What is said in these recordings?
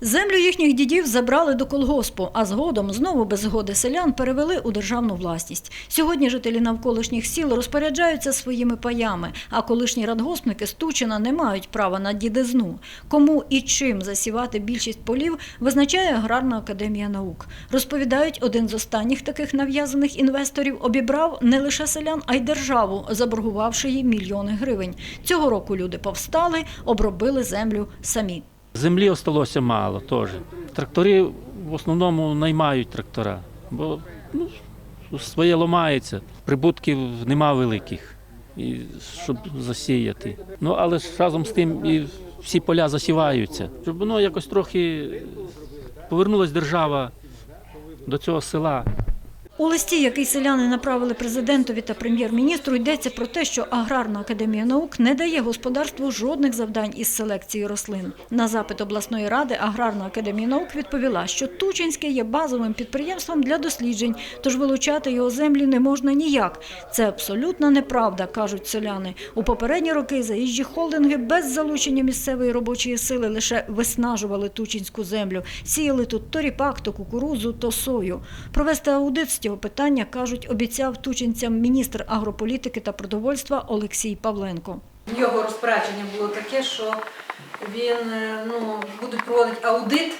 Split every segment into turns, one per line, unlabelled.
Землю їхніх дідів забрали до колгоспу, а згодом знову без згоди селян перевели у державну власність. Сьогодні жителі навколишніх сіл розпоряджаються своїми паями, а колишні радгоспники з Тучина не мають права на дідизну. Кому і чим засівати більшість полів, визначає Аграрна академія наук. Розповідають, один з останніх таких нав'язаних інвесторів обібрав не лише селян, а й державу, заборгувавши їй мільйони гривень. Цього року люди повстали, обробили землю самі.
Землі осталося мало теж. Трактори в основному наймають трактора, бо ну, своє ламається, прибутків нема великих, і, щоб засіяти. Ну, але разом з тим і всі поля засіваються, щоб воно якось трохи повернулася держава до цього села.
У листі, який селяни направили президентові та прем'єр-міністру, йдеться про те, що Аграрна академія наук не дає господарству жодних завдань із селекції рослин. На запит обласної ради Аграрна академія наук відповіла, що Тучинське є базовим підприємством для досліджень, тож вилучати його землі не можна ніяк. Це абсолютна неправда, кажуть селяни. У попередні роки заїжджі холдинги без залучення місцевої робочої сили лише виснажували Тучинську землю. Сіяли тут то ріпак, то кукурудзу, то сою. Провести аудит з питання, кажуть, обіцяв тучинцям міністр агрополітики та продовольства Олексій Павленко.
Його розпорядження було таке, що він е, ну, буде проводити аудит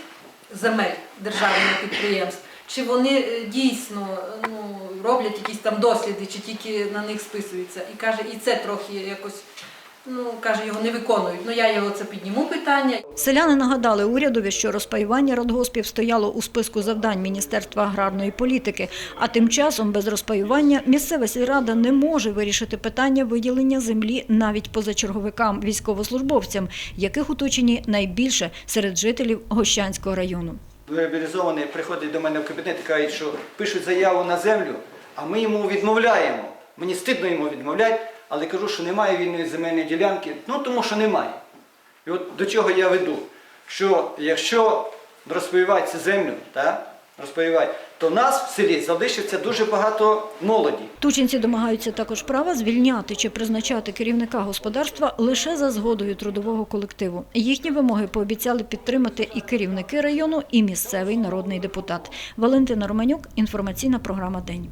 земель державних підприємств, чи вони е, дійсно ну, роблять якісь там досліди, чи тільки на них списуються. І каже, і це трохи якось, ну каже, його не виконують. Ну я його це підніму питання.
Селяни нагадали урядові, що розпаювання радгоспів стояло у списку завдань Міністерства аграрної політики. А тим часом без розпаювання місцева сільрада не може вирішити питання виділення землі навіть позачерговикам, військовослужбовцям, яких у Тучині найбільше серед жителів Гощанського району.
Мобілізований приходить до мене в кабінет і каже, що пишуть заяву на землю, а ми йому відмовляємо. Мені стидно йому відмовляти, але кажу, що немає вільної земельної ділянки, ну тому що немає. І от до чого я веду, що якщо розпаювати цю землю, так, розпаювати, то в нас в селі залишиться дуже багато молоді.
Тучинці домагаються також права звільняти чи призначати керівника господарства лише за згодою трудового колективу. Їхні вимоги пообіцяли підтримати і керівники району, і місцевий народний депутат. Валентина Романюк, інформаційна програма День.